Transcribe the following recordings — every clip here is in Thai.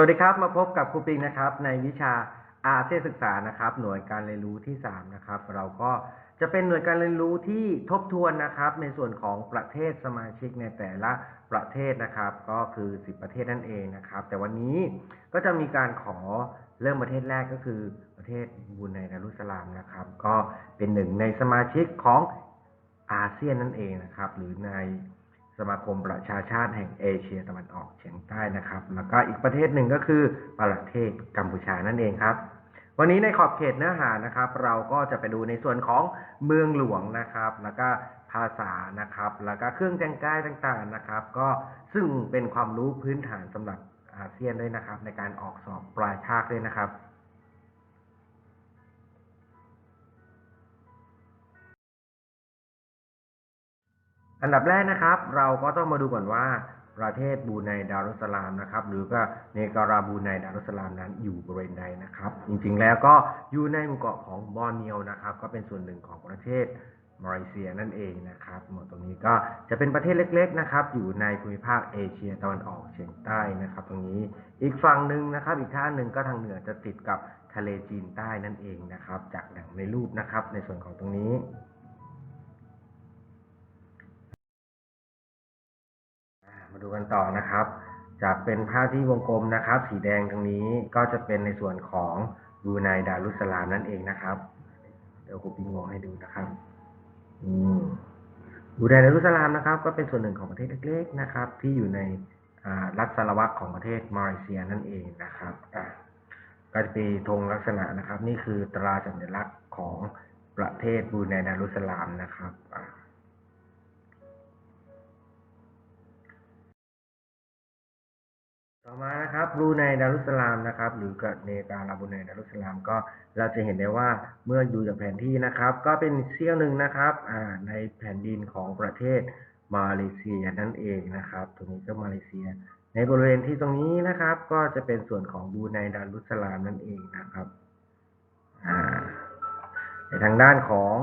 วัสดีครับ มาพบกับครูปิงนะครับ ในวิชาอาเซียนศึกษานะครับ หน่วยการเรียนรู้ที่ 3 นะครับ เราก็จะเป็นหน่วยการเรียนรู้ที่ทบทวนนะครับ ในส่วนของประเทศสมาชิกในแต่ละประเทศนะครับ ก็คือ 10 ประเทศนั่นเองนะครับ แต่วันนี้ก็จะมีการขอเริ่มประเทศแรกก็คือประเทศบรูไนดารุสลามนะครับ ก็เป็นหนึ่งในสมาชิกของอาเซียนนั่นเองนะครับ หรือใน สมาคมประชาชาติแห่งเอเชียตะวันออกเฉียงใต้นะครับ แล้วก็อีกประเทศหนึ่งก็คือประเทศกัมพูชานั่นเองครับ วันนี้ในขอบเขตเนื้อหานะครับ เราก็จะไปดูในส่วนของเมืองหลวงนะครับ แล้วก็ภาษานะครับ แล้วก็เครื่องแต่งกายต่างๆนะครับ ก็ซึ่งเป็นความรู้พื้นฐานสำหรับอาเซียนด้วยนะครับ ในการออกสอบปลายภาคด้วยนะครับ อันดับแรกนะครับ เราก็ต้องมาดูก่อนว่าประเทศบูไนดารุสลามนะครับ หรือก็เนการาบูไนดารุสลามนั้นอยู่บริเวณใดนะครับ จริงๆแล้วก็อยู่ในหมู่เกาะของบอร์เนียวนะครับ ก็เป็นส่วนหนึ่งของประเทศมาเลเซียนั่นเองนะครับหมดตรงนี้ก็จะเป็นประเทศเล็ก ๆนะครับ อยู่ในภูมิภาคเอเชียตะวันออกเฉียงใต้นะครับ ตรงนี้อีกฝั่งหนึ่งนะครับ อีกท่าหนึ่งก็ทางเหนือจะติดกับทะเลจีนใต้นั่นเองนะครับ จากดังในรูปนะครับ ในส่วนของตรงนี้ มาดูกันต่อนะครับ จากเป็นภาพที่วงกลมนะครับ สีแดงตรงนี้ก็จะเป็นในส่วนของบูไนดารุสลามนั่นเองนะครับ เดี๋ยวครูปิงงให้ดูนะครับอืมบูไนดารุสลามนะครับ ก็เป็นส่วนหนึ่งของประเทศเล็กๆนะครับ ที่อยู่ในรัฐสารวัตรของประเทศมาเลเซียนั่นเองนะครับก็จะมีธงลักษณะนะครับ นี่คือตราสัญลักษณ์ของประเทศบูไนดารุสลามนะครับ ต่อมานะครับบรูไนดารุสลามนะครับ หรือกับเนการาบรูไนดารุสลามก็เราจะเห็นได้ว่าเมื่อดูจากแผนที่นะครับ ก็เป็นเสี้ยวหนึ่งนะครับในแผ่นดินของประเทศมาเลเซียนั่นเองนะครับ ตรงนี้ก็มาเลเซีย ในบริเวณที่ตรงนี้นะครับ ก็จะเป็นส่วนของบรูไนดารุสลามนั่นเองนะครับในทางด้านของ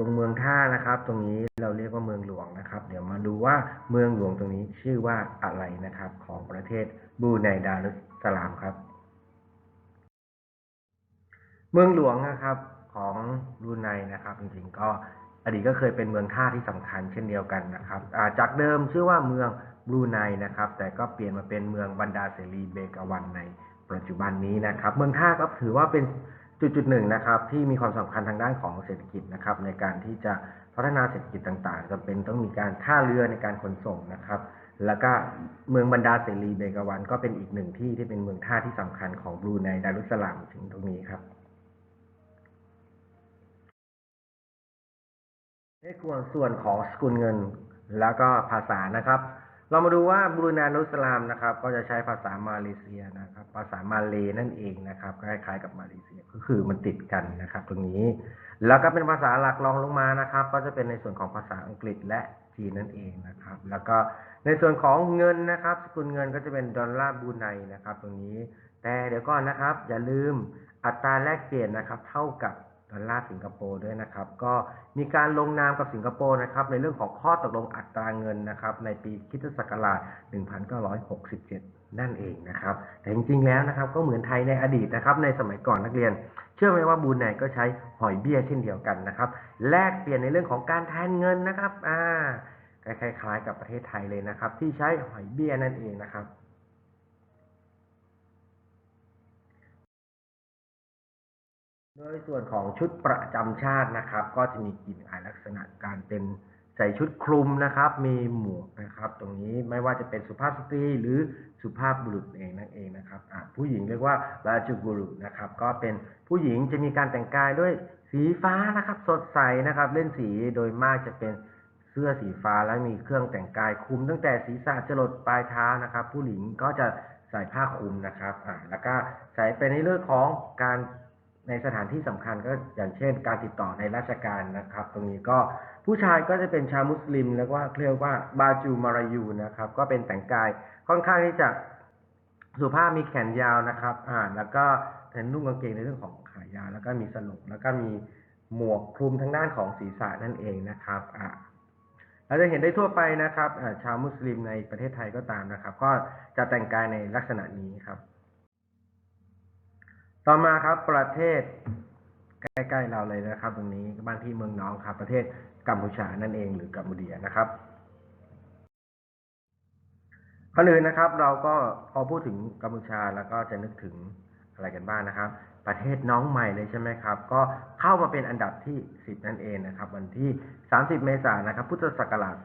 รงเมืองท่านะครับ ตรงนี้เราเรียกว่าเมืองหลวงนะครับ เดี๋ยวมาดูว่าเมืองหลวงตรงนี้ชื่อว่าอะไรนะครับ ของประเทศบรูไนดารุสลามครับ เมืองหลวงนะครับของบรูไนนะครับ จริงๆก็อดีตก็เคยเป็นเมืองท่าที่สำคัญเช่นเดียวกันนะครับาจากเดิมชื่อว่าเมืองบรูไนนะครับ แต่ก็เปลี่ยนมาเป็นเมืองบันดาเสรีเบกาวันในปัจจุบันนี้นะครับ เมืองท่าก็ถือว่าเป็น จุดจุดหนึ่งนะครับที่มีความสำคัญทางด้านของเศรษฐกิจนะครับ ในการที่จะพัฒนาเศรษฐกิจต่างๆจำเป็นต้องมีการท่าเรือในการขนส่งนะครับ แล้วก็เมืองบันดาเสรีเบกาวันก็เป็นอีกหนึ่งที่ที่เป็นเมืองท่าที่สำคัญของบรูไนดารุสลามถึงตรงนี้ครับในส่วนของสกุลเงินแล้วก็ภาษานะครับ เรามาดูว่าบรูนารุสลามนะครับ ก็จะใช้ภาษามาเลเซียนะครับ ภาษามาเลนั่นเองนะครับคล้ายๆกับมาเลเซียก็คือมันติดกันนะครับ ตรงนี้ แล้วก็เป็นภาษาหลักรองลงมานะครับ ก็จะเป็นในส่วนของภาษาอังกฤษและจีนนั่นเองนะครับ แล้วก็ในส่วนของเงินนะครับ สกุลเงินก็จะเป็นดอลลาร์บรูไนนะครับ ตรงนี้ แต่เดี๋ยวก่อนนะครับ อย่าลืมอัตราแลกเปลี่ยนนะครับ เท่ากับ ดอลลาร์สิงคโปร์ด้วยนะครับ ก็มีการลงนามกับสิงคโปร์นะครับ ในเรื่องของข้อตกลงอัตราเงินนะครับ ในปีคริสตศักราช 1967 นั่นเองนะครับ แต่จริงๆแล้วนะครับ ก็เหมือนไทยในอดีตนะครับ ในสมัยก่อนนักเรียน เชื่อไหมว่าบรูไนก็ใช้หอยเบี้ยเช่นเดียวกันนะครับ แลกเปลี่ยนในเรื่องของการแทนเงินนะครับ อ่าคล้ายๆกับประเทศไทยเลยนะครับ ที่ใช้หอยเบี้ยนั่นเองนะครับ โดยส่วนของชุดประจำชาตินะครับ ก็จะมีกลิ่นอายลักษณะการเป็นใส่ชุดคลุมนะครับ มีหมวกนะครับ ตรงนี้ไม่ว่าจะเป็นสุภาพสตรีหรือสุภาพบุรุษเองนั่นเองนะครับผู้หญิงเรียกว่าราชบุรุษนะครับ ก็เป็นผู้หญิงจะมีการแต่งกายด้วยสีฟ้านะครับ สดใสนะครับ เล่นสีโดยมากจะเป็นเสื้อสีฟ้าและมีเครื่องแต่งกายคลุม ตั้งแต่ศีรษะจรดปลายเท้านะครับ ผู้หญิงก็จะใส่ผ้าคลุมนะครับอ่าแล้วก็ใส่ไปในเรื่องของการ ในสถานที่สำคัญก็อย่างเช่น การติดต่อในราชการนะครับ ตรงนี้ก็ผู้ชายก็จะเป็นชาวมุสลิมแล้วก็เรียกว่าบาจูมารายูนะครับ ก็เป็นแต่งกายค่อนข้างที่จะสุภาพมีแขนยาวนะครับ อ่า แล้วก็แทนนุ่งกางเกงในเรื่องของขายาว แล้วก็มีสลกแล้วก็มีหมวกคลุมทางด้านของศีรษะนั่นเองนะครับ อ่าเราจะเห็นได้ทั่วไปนะครับ ชาวมุสลิมในประเทศไทยก็ตามนะครับ ก็จะแต่งกายในลักษณะนี้ครับ ต่อมาครับประเทศใกล้ๆเราเลยนะครับ ตรงนี้บ้านที่เมืองน้องครับ ประเทศกัมพูชานั่นเอง หรือกัมพูเดียนะครับก่อนอื่นนะครับ เราก็พอพูดถึงกัมพูชาแล้วก็จะนึกถึงอะไรกันบ้างนะครับ ประเทศน้องใหม่เลยใช่ไหมครับ ก็เข้ามาเป็นอันดับที่ 10 นั่นเองนะครับ วันที่ 30 เมษายนนะครับ พุทธศักราช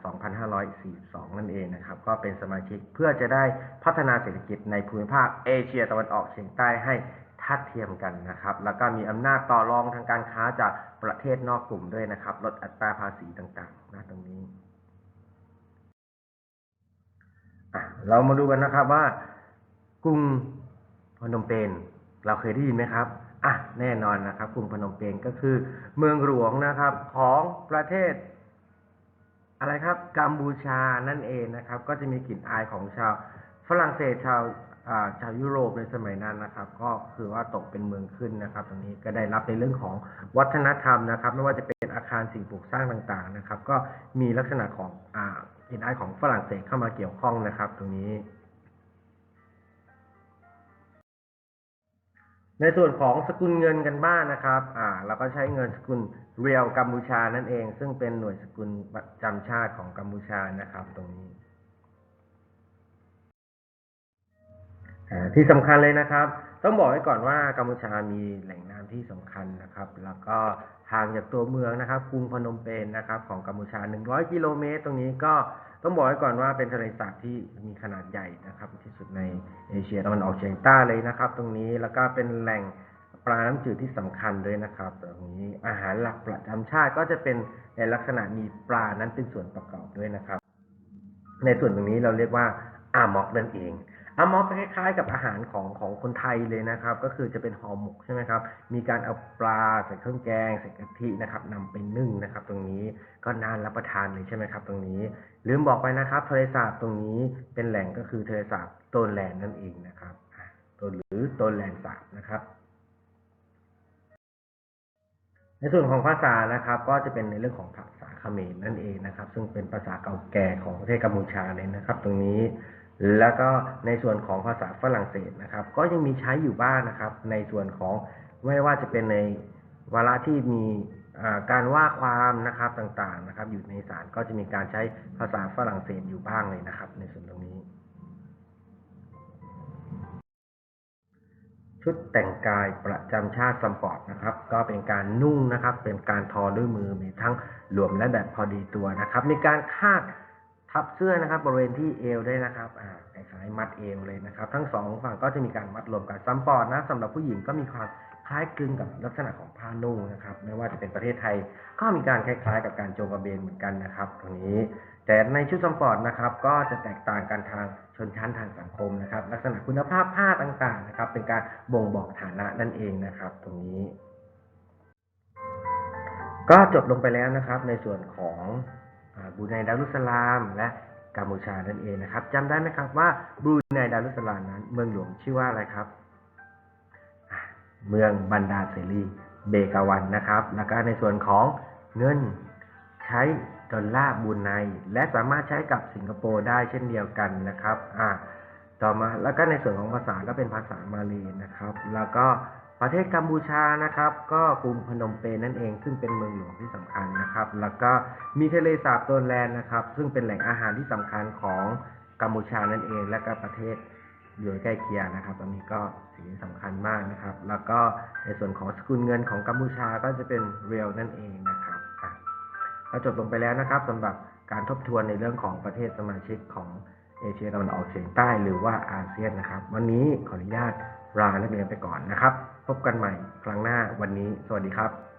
2542 นั่นเองนะครับ ก็เป็นสมาชิกเพื่อจะได้พัฒนาเศรษฐกิจในภูมิภาคเอเชียตะวันออกเฉียงใต้ให้ ทัดเทียมกันนะครับ แล้วก็มีอำนาจต่อรองทางการค้าจากประเทศนอกกลุ่มด้วยนะครับ ลดอัตราภาษีต่างๆนะตรงนี้เรามาดูกันนะครับว่ากรุงพนมเปญเราเคยได้ยินไหมครับอะแน่นอนนะครับกรุงพนมเปญก็คือเมืองหลวงนะครับของประเทศ อะไรครับกัมพูชานั่นเองนะครับ ก็จะมีกลิ่นอายของชาวฝรั่งเศสชาว ชาวยุโรปในสมัยนั้นนะครับ ก็คือว่าตกเป็นเมืองขึ้นนะครับ ตรงนี้ก็ได้รับในเรื่องของวัฒนธรรมนะครับ ไม่ว่าจะเป็นอาคารสิ่งปลูกสร้างต่างๆนะครับ ก็มีลักษณะของอ่ากลิ่นอของฝรั่งเศสเข้ามาเกี่ยวข้องนะครับ ตรงนี้ ในส่วนของสกุลเงินกันบ้างนะครับอ่าเราก็ใช้เงินสกุลเรียลกัมพูชานั่นเอง ซึ่งเป็นหน่วยสกุลประจำชาติของกัมพูชานะครับ ตรงนี้ ที่สำคัญเลยนะครับ ต้องบอกไว้ก่อนว่ากัมพูชามีแหล่งน้ำที่สำคัญนะครับ แล้วก็ห่างจากตัวเมืองนะครับกรุงพนมเปญนะครับ ของกัมพูชา 100 กิโลเมตร ตรงนี้ก็ต้องบอกไว้ก่อนว่าเป็นทะเลสาบที่มีขนาดใหญ่นะครับ ที่สุดในเอเชียตะวันออกเฉียงใต้เลยนะครับ ตรงนี้แล้วก็เป็นแหล่งปลาน้ำจืดที่สำคัญด้วยนะครับตรงนี้อาหารหลักประจำชาติก็จะเป็นในลักษณะมีปลานั้นเป็นส่วนประกอบด้วยนะครับ ในส่วนตรงนี้เราเรียกว่าอามอกนั่นเอง อามอกคล้ายๆ กับอาหารของของคนไทยเลยนะครับ ก็คือจะเป็นห่อหมกใช่ไหมครับ มีการเอาปลาใส่เครื่องแกงใส่กะทินะครับนำไปนึ่งนะครับ ตรงนี้ก็นานรับประทานเลยใช่ไหมครับ ตรงนี้ ลืมบอกไปนะครับทะเลสาบตรงนี้เป็นแหล่งก็คือทะเลสาบโตนแลนด์นั่นเองนะครับอะโตนหรือโตนแลนด์สาบนะครับในส่วนของภาษานะครับ ก็จะเป็นในเรื่องของภาษาเขมรนั่นเองนะครับ ซึ่งเป็นภาษาเก่าแก่ของประเทศกัมพูชาเลยนะครับ ตรงนี้ แล้วก็ในส่วนของภาษาฝรั่งเศสนะครับ ก็ยังมีใช้อยู่บ้างนะครับ ในส่วนของไม่ว่าจะเป็นในวาระที่มีการว่าความนะครับต่างๆนะครับ อยู่ในศาลก็จะมีการใช้ภาษาฝรั่งเศสอยู่บ้างเลยนะครับ ในส่วนตรงนี้ ชุดแต่งกายประจำชาติซัมปอร์ตนะครับ ก็เป็นการนุ่งนะครับ เป็นการทอด้วยมือมีทั้งหลวมและแบบพอดีตัวนะครับ มีการคาด ทับเสื้อนะครับ บริเวณที่เอวได้นะครับอ่าคล้ายๆมัดเอวเลยนะครับ ทั้งสองฝั่งก็จะมีการมัดรวมกันซัมปอร์ตนะสำหรับผู้หญิงก็มีความคล้ายคลึงกับลักษณะของผ้านุ่งนะครับ ไม่ว่าจะเป็นประเทศไทย ก็มีการคล้ายๆ กับการโจงกระเบนเหมือนกันนะครับ ตรงนี้ แต่ในชุดซัมปอร์ตนะครับ ก็จะแตกต่างกันทางชนชั้นทางสังคมนะครับ ลักษณะคุณภาพผ้าต่างๆนะครับ เป็นการบ่งบอกฐานะนั่นเองนะครับ ตรงนี้ ก็จบลงไปแล้วนะครับ ในส่วนของ บูไนดารุสสลาม และกัมพูชานั่นเองนะครับจำได้ไหมครับว่าบูไนดารุสสลามนั้น เมืองหลวงชื่อว่าอะไรครับเมืองบันดาเสรีเบกาวันนะครับ แล้วก็ในส่วนของเงินใช้ดอลลาร์บูไนและสามารถใช้กับสิงคโปร์ได้เช่นเดียวกันนะครับอ่าต่อมาแล้วก็ในส่วนของภาษาก็เป็นภาษามาเลีนะครับ แล้วก็ ประเทศกัมพูชานะครับ ก็กรุงพนมเปญนั่นเอง ซึ่งเป็นเมืองหลวงที่สำคัญนะครับ แล้วก็มีทะเลสาบโตนแลนด์นะครับ ซึ่งเป็นแหล่งอาหารที่สำคัญของกัมพูชานั่นเอง และก็ประเทศอยู่ใกล้เคียงนะครับ ตอนนี้ก็สิ่งที่สำคัญมากนะครับ แล้วก็ในส่วนของสกุลเงินของกัมพูชาก็จะเป็นเรียลนั่นเองนะครับอะก็จบลงไปแล้วนะครับสำหรับการทบทวนในเรื่องของประเทศสมาชิกของเอเชียตะวันออกเฉียงใต้หรือว่าอาเซียนนะครับ วันนี้ขออนุญาตลานักเรียนไปก่อนนะครับ พบกันใหม่ครั้งหน้าวันนี้ สวัสดีครับ